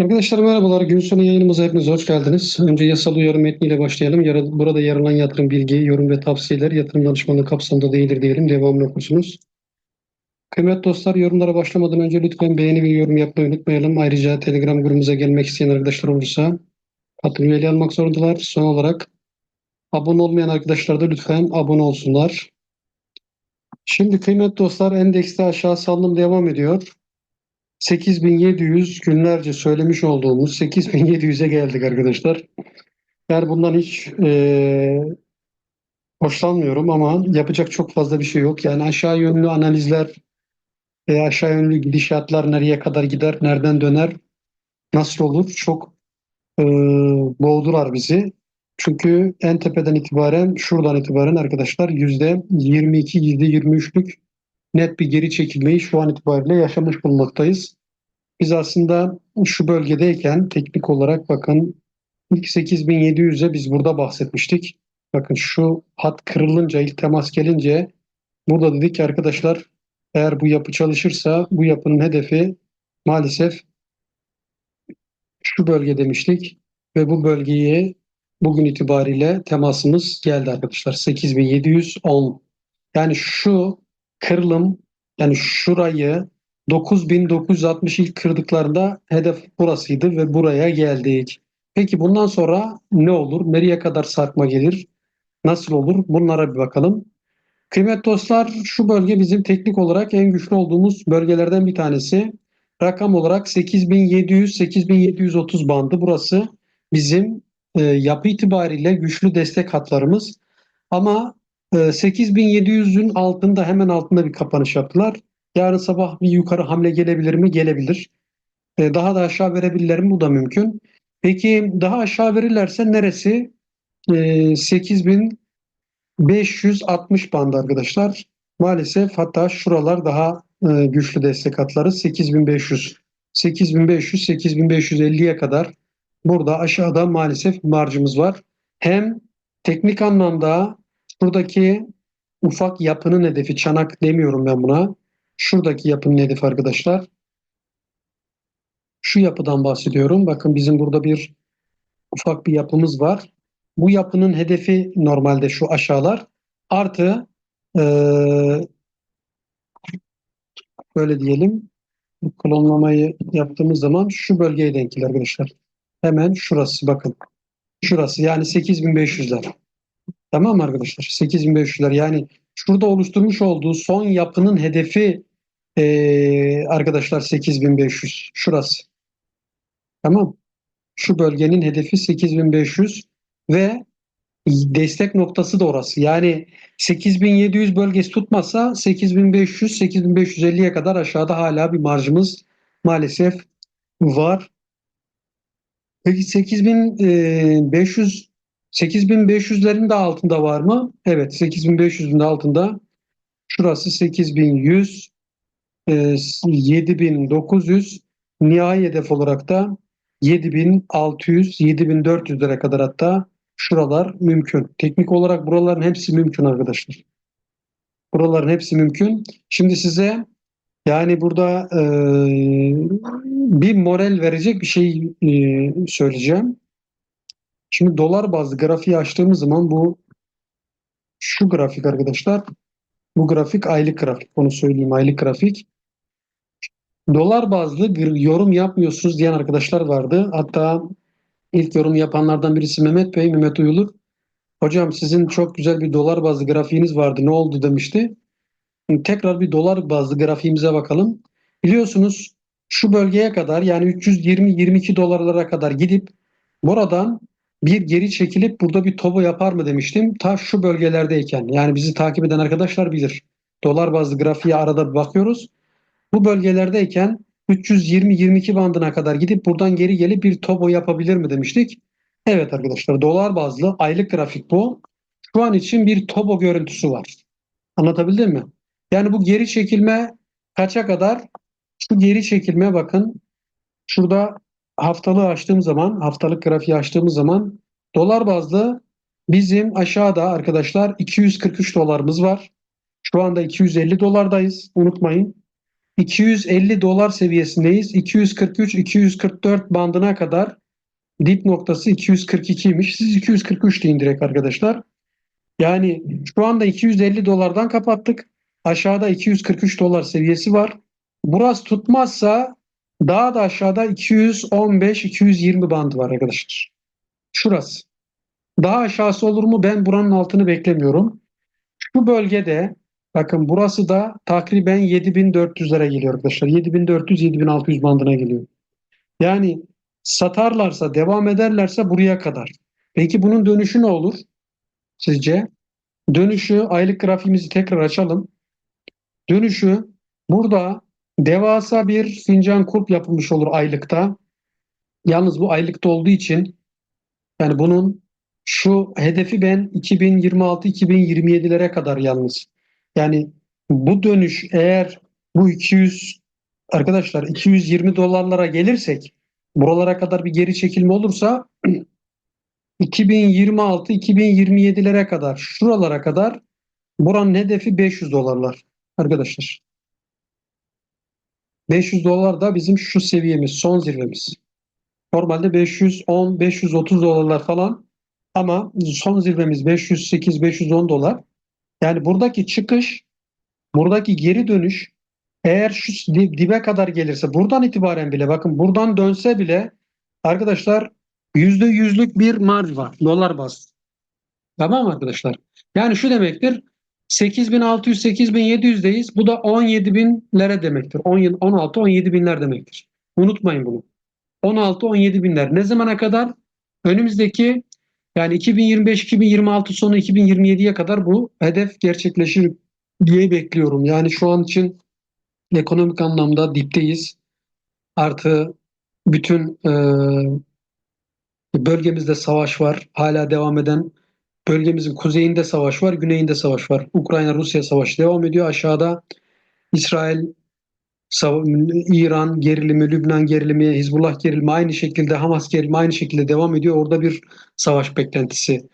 Arkadaşlar merhabalar. Gün sonu yayınımıza hepiniz hoş geldiniz. Önce yasal uyarı metniyle başlayalım. Burada yer yatırım bilgi, yorum ve tavsiyeler yatırım danışmanlığı kapsamında değildir diyelim. Devamını okursunuz. Kıymetli dostlar yorumlara başlamadan önce lütfen beğeni ve yorum yapmayı unutmayalım. Ayrıca Telegram grubumuza gelmek isteyen arkadaşlar olursa katıl üyeliği almak zorundalar. Son olarak abone olmayan arkadaşlar da lütfen abone olsunlar. Şimdi kıymetli dostlar endekste aşağı salınım devam ediyor. 8700 günlerce söylemiş olduğumuz 8700'e geldik arkadaşlar. Yani bundan hiç e, hoşlanmıyorum ama yapacak çok fazla bir şey yok. Yani aşağı yönlü analizler veya aşağı yönlü gidişatlar nereye kadar gider, nereden döner, nasıl olur çok e, boğdular bizi. Çünkü en tepeden itibaren, şuradan itibaren arkadaşlar yüzde 22, yüzde 23'lük net bir geri çekilmeyi şu an itibariyle yaşamış bulunmaktayız. Biz aslında şu bölgedeyken teknik olarak bakın ilk 8700'e biz burada bahsetmiştik. Bakın şu hat kırılınca ilk temas gelince burada dedik ki arkadaşlar eğer bu yapı çalışırsa bu yapının hedefi maalesef şu bölge demiştik ve bu bölgeyi bugün itibariyle temasımız geldi arkadaşlar 8710 yani şu kırılım yani şurayı 9960 ilk kırdıklarında hedef burasıydı ve buraya geldik. Peki bundan sonra ne olur? Nereye kadar sarkma gelir? Nasıl olur? Bunlara bir bakalım. Kıymetli dostlar şu bölge bizim teknik olarak en güçlü olduğumuz bölgelerden bir tanesi. Rakam olarak 8700-8730 bandı. Burası bizim e, yapı itibariyle güçlü destek hatlarımız. Ama e, 8700'ün altında hemen altında bir kapanış yaptılar. Yarın sabah bir yukarı hamle gelebilir mi? Gelebilir. E, daha da aşağı verebilirler mi? Bu da mümkün. Peki daha aşağı verirlerse neresi? E, 8560 bandı arkadaşlar. Maalesef hatta şuralar daha e, güçlü destek hatları 8500. 8500 8550'ye kadar burada aşağıda maalesef marjımız var. Hem teknik anlamda şuradaki ufak yapının hedefi çanak demiyorum ben buna. Şuradaki yapının hedefi arkadaşlar. Şu yapıdan bahsediyorum. Bakın bizim burada bir ufak bir yapımız var. Bu yapının hedefi normalde şu aşağılar. Artı eee böyle diyelim klonlamayı yaptığımız zaman şu bölgeye denk gelir arkadaşlar. Hemen şurası bakın. Şurası yani 8500'ler. Tamam mı arkadaşlar? 8500'ler yani şurada oluşturmuş olduğu son yapının hedefi eee, arkadaşlar 8500. Şurası. Tamam. Şu bölgenin hedefi 8500 ve destek noktası da orası. Yani 8700 bölgesi tutmasa 8500 8550'ye kadar aşağıda hala bir marjımız maalesef var. Peki 8500 8500'lerin de altında var mı? Evet 8500'ün de altında. Şurası 8100 e, 7900 nihai hedef olarak da 7600 7400'lere kadar hatta şuralar mümkün. Teknik olarak buraların hepsi mümkün arkadaşlar. Buraların hepsi mümkün. Şimdi size yani burada e, bir moral verecek bir şey e, söyleyeceğim. Şimdi dolar bazlı grafiği açtığımız zaman bu şu grafik arkadaşlar. Bu grafik aylık grafik. Onu söyleyeyim aylık grafik. Dolar bazlı yorum yapmıyorsunuz diyen arkadaşlar vardı. Hatta ilk yorum yapanlardan birisi Mehmet Bey, Mehmet Uyulur. Hocam sizin çok güzel bir dolar bazlı grafiğiniz vardı. Ne oldu demişti. Tekrar bir dolar bazlı grafiğimize bakalım. Biliyorsunuz şu bölgeye kadar yani 320-22 dolarlara kadar gidip buradan bir geri çekilip burada bir tobo yapar mı demiştim. Ta şu bölgelerdeyken yani bizi takip eden arkadaşlar bilir. Dolar bazlı grafiğe arada bir bakıyoruz. Bu bölgelerdeyken 320-22 bandına kadar gidip buradan geri gelip bir tobo yapabilir mi demiştik. Evet arkadaşlar dolar bazlı aylık grafik bu. Şu an için bir tobo görüntüsü var. Anlatabildim mi? Yani bu geri çekilme kaça kadar? Şu geri çekilme bakın. Şurada haftalığı açtığım zaman, haftalık grafiği açtığımız zaman dolar bazlı bizim aşağıda arkadaşlar 243 dolarımız var. Şu anda 250 dolardayız. Unutmayın. 250 dolar seviyesindeyiz. 243-244 bandına kadar dip noktası 242'ymiş. Siz 243 deyin direkt arkadaşlar. Yani şu anda 250 dolardan kapattık. Aşağıda 243 dolar seviyesi var. Burası tutmazsa daha da aşağıda 215-220 bandı var arkadaşlar. Şurası. Daha aşağısı olur mu? Ben buranın altını beklemiyorum. Şu bölgede bakın burası da takriben 7400'lere geliyor arkadaşlar. 7400-7600 bandına geliyor. Yani satarlarsa, devam ederlerse buraya kadar. Peki bunun dönüşü ne olur sizce? Dönüşü aylık grafiğimizi tekrar açalım. Dönüşü burada devasa bir fincan kulp yapılmış olur aylıkta. Yalnız bu aylıkta olduğu için yani bunun şu hedefi ben 2026-2027'lere kadar yalnız. Yani bu dönüş eğer bu 200 arkadaşlar 220 dolarlara gelirsek buralara kadar bir geri çekilme olursa 2026-2027'lere kadar şuralara kadar buranın hedefi 500 dolarlar arkadaşlar. 500 dolar da bizim şu seviyemiz, son zirvemiz. Normalde 510, 530 dolarlar falan ama son zirvemiz 508, 510 dolar. Yani buradaki çıkış, buradaki geri dönüş eğer şu dibe kadar gelirse buradan itibaren bile bakın buradan dönse bile arkadaşlar yüzde yüzlük bir marj var dolar bazlı. Tamam mı arkadaşlar? Yani şu demektir 8600 8700'deyiz. Bu da 17 binlere demektir. 16 17 binler demektir. Unutmayın bunu. 16 17 binler. Ne zamana kadar? Önümüzdeki yani 2025-2026 sonu 2027'ye kadar bu hedef gerçekleşir diye bekliyorum. Yani şu an için ekonomik anlamda dipteyiz. Artı bütün e, bölgemizde savaş var. Hala devam eden bölgemizin kuzeyinde savaş var, güneyinde savaş var. Ukrayna-Rusya savaşı devam ediyor. Aşağıda İsrail, İran gerilimi, Lübnan gerilimi, Hizbullah gerilimi aynı şekilde, Hamas gerilimi aynı şekilde devam ediyor. Orada bir savaş beklentisi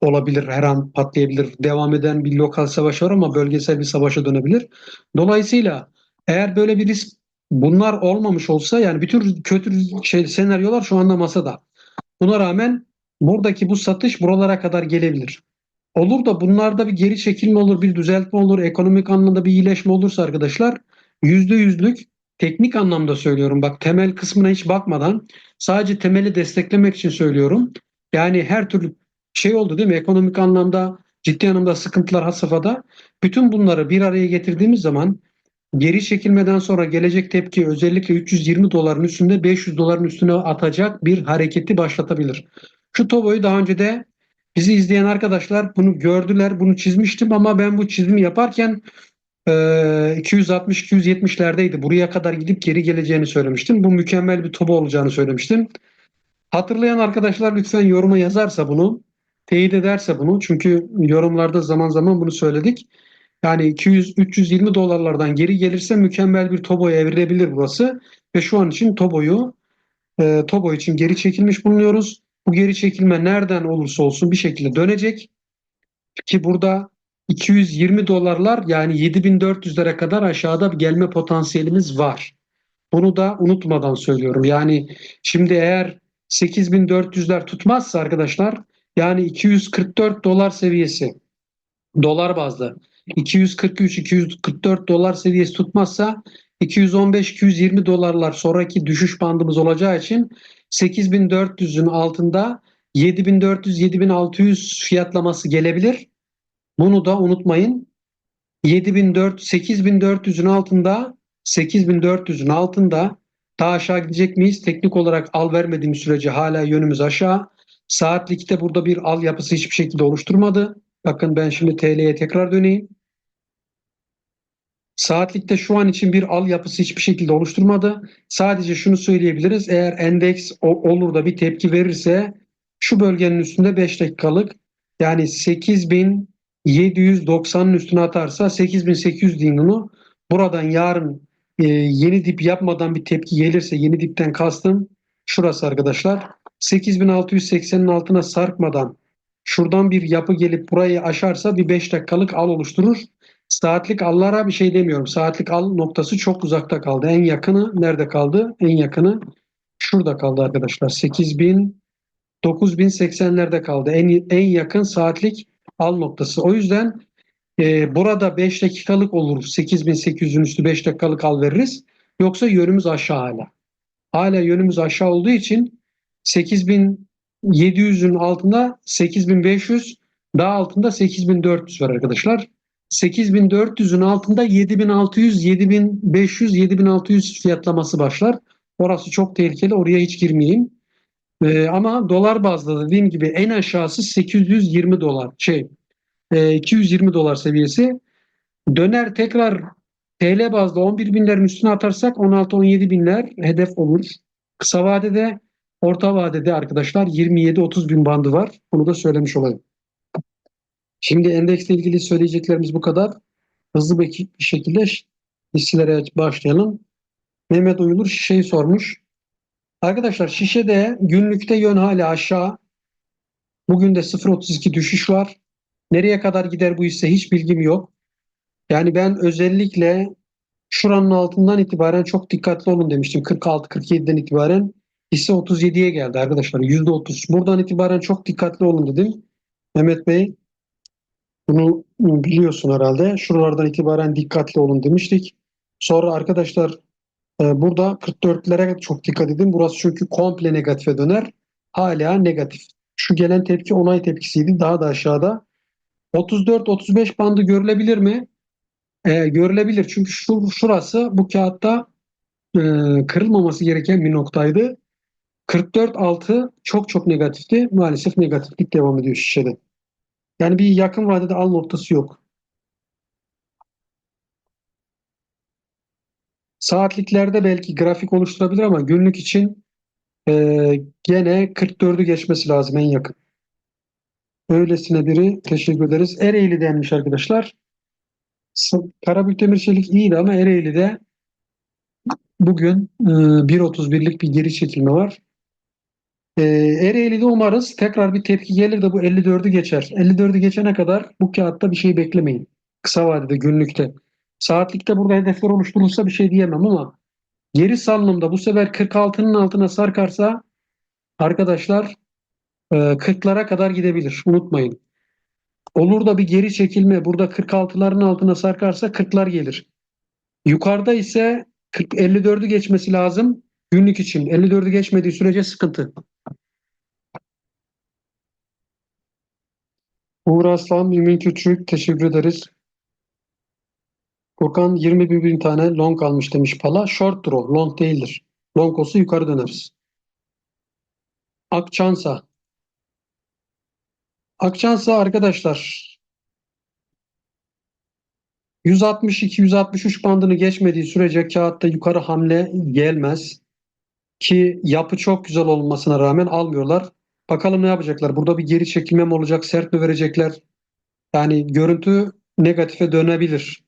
olabilir, her an patlayabilir. Devam eden bir lokal savaş var ama bölgesel bir savaşa dönebilir. Dolayısıyla eğer böyle bir risk bunlar olmamış olsa yani bütün kötü şey, senaryolar şu anda masada. Buna rağmen buradaki bu satış buralara kadar gelebilir. Olur da bunlarda bir geri çekilme olur, bir düzeltme olur, ekonomik anlamda bir iyileşme olursa arkadaşlar yüzde yüzlük teknik anlamda söylüyorum. Bak temel kısmına hiç bakmadan sadece temeli desteklemek için söylüyorum. Yani her türlü şey oldu değil mi? Ekonomik anlamda ciddi anlamda sıkıntılar had safhada. Bütün bunları bir araya getirdiğimiz zaman geri çekilmeden sonra gelecek tepki özellikle 320 doların üstünde 500 doların üstüne atacak bir hareketi başlatabilir. Şu Tobo'yu daha önce de bizi izleyen arkadaşlar bunu gördüler, bunu çizmiştim ama ben bu çizimi yaparken e, 260-270'lerdeydi. Buraya kadar gidip geri geleceğini söylemiştim. Bu mükemmel bir Tobo olacağını söylemiştim. Hatırlayan arkadaşlar lütfen yoruma yazarsa bunu, teyit ederse bunu. Çünkü yorumlarda zaman zaman bunu söyledik. Yani 200-320 dolarlardan geri gelirse mükemmel bir Tobo'ya evrilebilir burası. Ve şu an için Tobo'yu e, Tobo için geri çekilmiş bulunuyoruz. Bu geri çekilme nereden olursa olsun bir şekilde dönecek. Ki burada 220 dolarlar yani 7400'lere kadar aşağıda gelme potansiyelimiz var. Bunu da unutmadan söylüyorum. Yani şimdi eğer 8400'ler tutmazsa arkadaşlar yani 244 dolar seviyesi dolar bazlı 243-244 dolar seviyesi tutmazsa 215-220 dolarlar sonraki düşüş bandımız olacağı için 8400'ün altında 7400-7600 fiyatlaması gelebilir. Bunu da unutmayın. 7400 8400'ün altında 8400'ün altında daha aşağı gidecek miyiz? Teknik olarak al vermediğimiz sürece hala yönümüz aşağı. Saatlikte burada bir al yapısı hiçbir şekilde oluşturmadı. Bakın ben şimdi TL'ye tekrar döneyim. Saatlikte şu an için bir al yapısı hiçbir şekilde oluşturmadı. Sadece şunu söyleyebiliriz. Eğer endeks olur da bir tepki verirse şu bölgenin üstünde 5 dakikalık yani 8790'ın üstüne atarsa 8800 deyin bunu. Buradan yarın e, yeni dip yapmadan bir tepki gelirse yeni dipten kastım şurası arkadaşlar. 8680'in altına sarkmadan şuradan bir yapı gelip burayı aşarsa bir 5 dakikalık al oluşturur. Saatlik allara bir şey demiyorum. Saatlik al noktası çok uzakta kaldı. En yakını nerede kaldı? En yakını şurada kaldı arkadaşlar. 8000 9080'lerde kaldı. En, en yakın saatlik al noktası. O yüzden e, burada 5 dakikalık olur. 8800'ün üstü 5 dakikalık al veririz. Yoksa yönümüz aşağı hala. Hala yönümüz aşağı olduğu için 8700'ün altında 8500 daha altında 8400 var arkadaşlar. 8400'ün altında 7600, 7500, 7600 fiyatlaması başlar. Orası çok tehlikeli. Oraya hiç girmeyeyim. Ee, ama dolar bazlı dediğim gibi en aşağısı 820 dolar. Şey, e, 220 dolar seviyesi. Döner tekrar TL bazlı 11 binlerin üstüne atarsak 16-17 binler hedef olur. Kısa vadede, orta vadede arkadaşlar 27-30 bin bandı var. Bunu da söylemiş olayım. Şimdi endeksle ilgili söyleyeceklerimiz bu kadar. Hızlı bir şekilde hisselere başlayalım. Mehmet Uyulur şişeyi sormuş. Arkadaşlar şişede günlükte yön hala aşağı. Bugün de 0.32 düşüş var. Nereye kadar gider bu hisse hiç bilgim yok. Yani ben özellikle şuranın altından itibaren çok dikkatli olun demiştim. 46-47'den itibaren hisse 37'ye geldi arkadaşlar. %30. Buradan itibaren çok dikkatli olun dedim. Mehmet Bey bunu biliyorsun herhalde. Şuralardan itibaren dikkatli olun demiştik. Sonra arkadaşlar e, burada 44'lere çok dikkat edin. Burası çünkü komple negatife döner. Hala negatif. Şu gelen tepki onay tepkisiydi. Daha da aşağıda. 34-35 bandı görülebilir mi? E, görülebilir. Çünkü şu, şurası bu kağıtta e, kırılmaması gereken bir noktaydı. 44-6 çok çok negatifti. Maalesef negatiflik devam ediyor şişede. Yani bir yakın vadede al noktası yok. Saatliklerde belki grafik oluşturabilir ama günlük için e, gene 44'ü geçmesi lazım en yakın. Öylesine biri teşekkür ederiz. Ereğli denmiş arkadaşlar. Karabük Demir Çelik iyiydi ama Ereğli'de bugün e, 1.31'lik bir geri çekilme var. E, Ereğli'de umarız tekrar bir tepki gelir de bu 54'ü geçer. 54'ü geçene kadar bu kağıtta bir şey beklemeyin. Kısa vadede, günlükte. Saatlikte burada hedefler oluşturulsa bir şey diyemem ama geri salınımda bu sefer 46'nın altına sarkarsa arkadaşlar 40'lara kadar gidebilir. Unutmayın. Olur da bir geri çekilme burada 46'ların altına sarkarsa 40'lar gelir. Yukarıda ise 40, 54'ü geçmesi lazım günlük için. 54'ü geçmediği sürece sıkıntı. Uğur Aslan, Mümin Küçük teşekkür ederiz. Furkan 20 bin, bin tane long almış demiş Pala. Short draw, long değildir. Long olsa yukarı döneriz. Akçansa. Akçansa arkadaşlar 162-163 bandını geçmediği sürece kağıtta yukarı hamle gelmez. Ki yapı çok güzel olmasına rağmen almıyorlar. Bakalım ne yapacaklar? Burada bir geri çekilme mi olacak? Sert mi verecekler? Yani görüntü negatife dönebilir.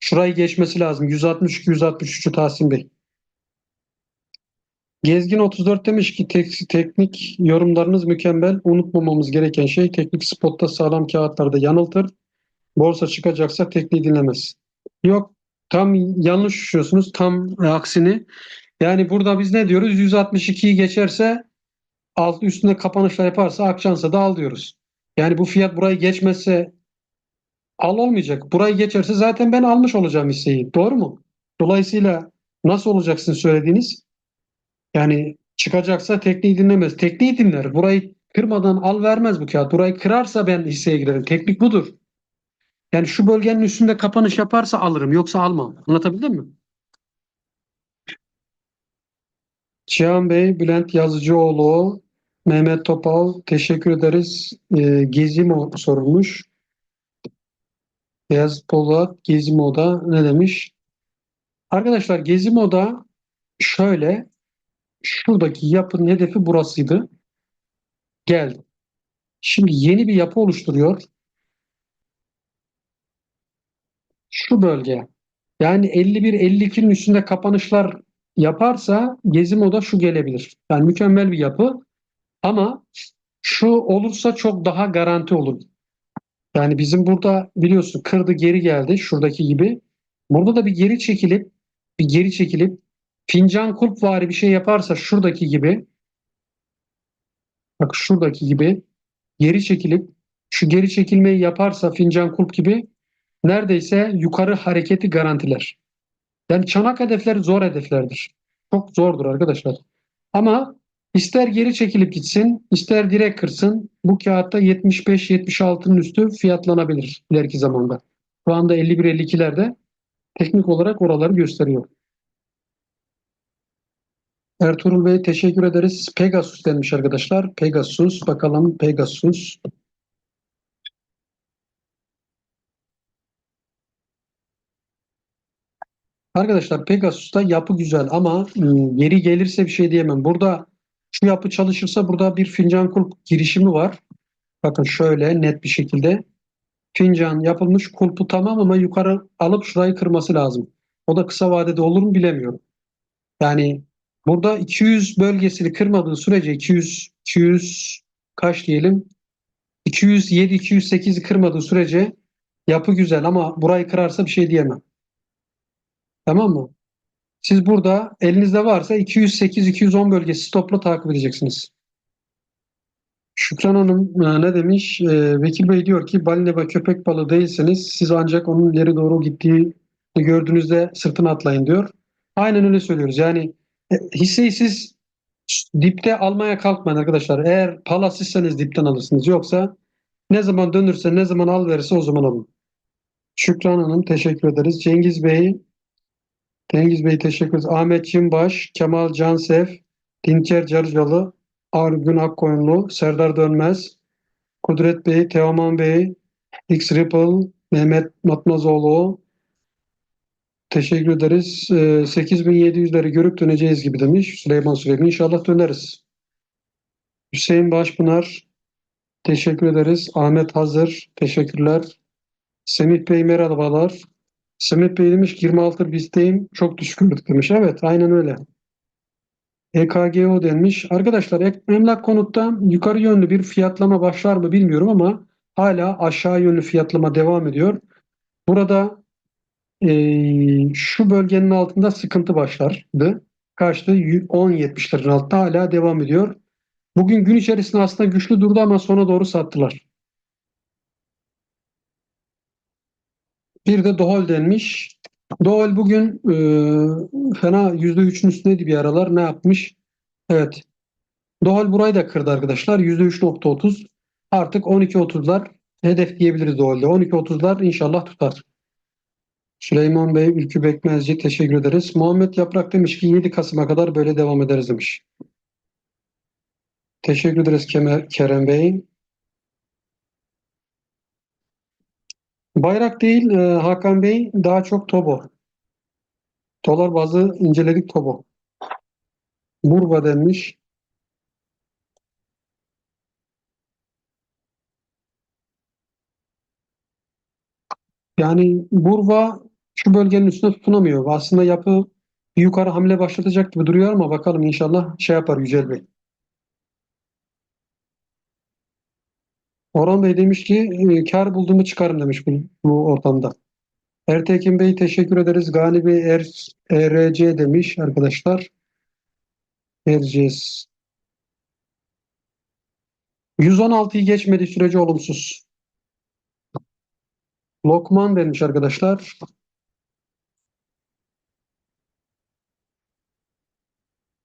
Şurayı geçmesi lazım. 162-163'ü Tahsin Bey. Gezgin 34 demiş ki tek, teknik yorumlarınız mükemmel. Unutmamamız gereken şey teknik spotta sağlam kağıtlarda yanıltır. Borsa çıkacaksa tekniği dinlemez. Yok tam yanlış düşüyorsunuz. Tam aksini. Yani burada biz ne diyoruz? 162'yi geçerse alt üstünde kapanışlar yaparsa Akçansa da al diyoruz. Yani bu fiyat burayı geçmezse al olmayacak. Burayı geçerse zaten ben almış olacağım hisseyi. Doğru mu? Dolayısıyla nasıl olacaksın söylediğiniz? Yani çıkacaksa tekniği dinlemez. Tekniği dinler. Burayı kırmadan al vermez bu kağıt. Burayı kırarsa ben hisseye girerim. Teknik budur. Yani şu bölgenin üstünde kapanış yaparsa alırım. Yoksa almam. Anlatabildim mi? Cihan Bey, Bülent Yazıcıoğlu, Mehmet Topal teşekkür ederiz. E, Gezimo sorulmuş. Beyaz Polat Gezimo'da ne demiş? Arkadaşlar Gezimo'da şöyle şuradaki yapının hedefi burasıydı. Geldi. Şimdi yeni bir yapı oluşturuyor. Şu bölge. Yani 51-52'nin üstünde kapanışlar yaparsa Gezimo'da şu gelebilir. Yani mükemmel bir yapı ama şu olursa çok daha garanti olur. Yani bizim burada biliyorsun kırdı geri geldi şuradaki gibi. Burada da bir geri çekilip bir geri çekilip fincan kulp vari bir şey yaparsa şuradaki gibi bak şuradaki gibi geri çekilip şu geri çekilmeyi yaparsa fincan kulp gibi neredeyse yukarı hareketi garantiler. Yani çanak hedefler zor hedeflerdir. Çok zordur arkadaşlar. Ama ister geri çekilip gitsin, ister direkt kırsın. Bu kağıtta 75-76'nın üstü fiyatlanabilir ileriki zamanda. Şu anda 51-52'lerde teknik olarak oraları gösteriyor. Ertuğrul Bey teşekkür ederiz. Pegasus denmiş arkadaşlar. Pegasus. Bakalım Pegasus. Arkadaşlar Pegasus'ta yapı güzel ama geri gelirse bir şey diyemem. Burada şu yapı çalışırsa burada bir fincan kulp girişimi var. Bakın şöyle net bir şekilde fincan yapılmış kulpu tamam ama yukarı alıp şurayı kırması lazım. O da kısa vadede olur mu bilemiyorum. Yani burada 200 bölgesini kırmadığı sürece 200 200 kaç diyelim 207 208'i kırmadığı sürece yapı güzel ama burayı kırarsa bir şey diyemem. Tamam mı? Siz burada elinizde varsa 208-210 bölgesi stopla takip edeceksiniz. Şükran Hanım e, ne demiş? E, Vekil Bey diyor ki balina ve köpek balığı değilseniz siz ancak onun ileri doğru gittiği gördüğünüzde sırtına atlayın diyor. Aynen öyle söylüyoruz. Yani e, hisseyi siz dipte almaya kalkmayın arkadaşlar. Eğer palasizseniz dipten alırsınız. Yoksa ne zaman dönürse ne zaman al verirse o zaman alın. Şükran Hanım teşekkür ederiz. Cengiz Bey Cengiz Bey teşekkür ederiz. Ahmet Çimbaş, Kemal Cansev, Dinçer Carcalı, Argün Akkoyunlu, Serdar Dönmez, Kudret Bey, Teoman Bey, X Ripple, Mehmet Matmazoğlu, teşekkür ederiz. Ee, 8700'leri görüp döneceğiz gibi demiş Süleyman Süleyman. İnşallah döneriz. Hüseyin Başpınar, teşekkür ederiz. Ahmet Hazır, teşekkürler. Semih Bey merhabalar. Semih Bey demiş 26 bizdeyim. Çok düşük gördük demiş. Evet aynen öyle. EKGO denmiş. Arkadaşlar emlak konutta yukarı yönlü bir fiyatlama başlar mı bilmiyorum ama hala aşağı yönlü fiyatlama devam ediyor. Burada eee, şu bölgenin altında sıkıntı başlardı. Kaçtı? 10.70'lerin altında hala devam ediyor. Bugün gün içerisinde aslında güçlü durdu ama sona doğru sattılar. Bir de Dohol denmiş. Dohol bugün e, fena %3'ün üstündeydi bir aralar. Ne yapmış? Evet. Dohol burayı da kırdı arkadaşlar. %3.30. Artık 12.30'lar hedef diyebiliriz Dohol'de. 12.30'lar inşallah tutar. Süleyman Bey, Ülkü Bekmezci teşekkür ederiz. Muhammed Yaprak demiş ki 7 Kasım'a kadar böyle devam ederiz demiş. Teşekkür ederiz Kerem Bey. Bayrak değil e, Hakan Bey daha çok Tobo. Dolar bazı inceledik Tobo. Burba denmiş. Yani Burva şu bölgenin üstüne tutunamıyor. Aslında yapı yukarı hamle başlatacak gibi duruyor ama bakalım inşallah şey yapar Yücel Bey. Orhan Bey demiş ki e, kar bulduğumu çıkarım demiş bu, bu ortamda. Ertekin Bey teşekkür ederiz. Gani Bey er, ERC demiş arkadaşlar. Erciyes. 116'yı geçmediği sürece olumsuz. Lokman demiş arkadaşlar.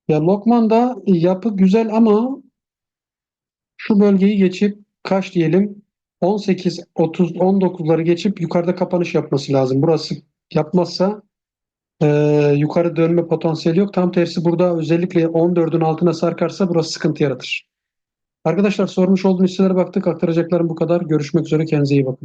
Ya Lokman'da yapı güzel ama şu bölgeyi geçip kaç diyelim 18, 30, 19'ları geçip yukarıda kapanış yapması lazım. Burası yapmazsa e, yukarı dönme potansiyeli yok. Tam tersi burada özellikle 14'ün altına sarkarsa burası sıkıntı yaratır. Arkadaşlar sormuş olduğunuz hisselere baktık. Aktaracaklarım bu kadar. Görüşmek üzere. Kendinize iyi bakın.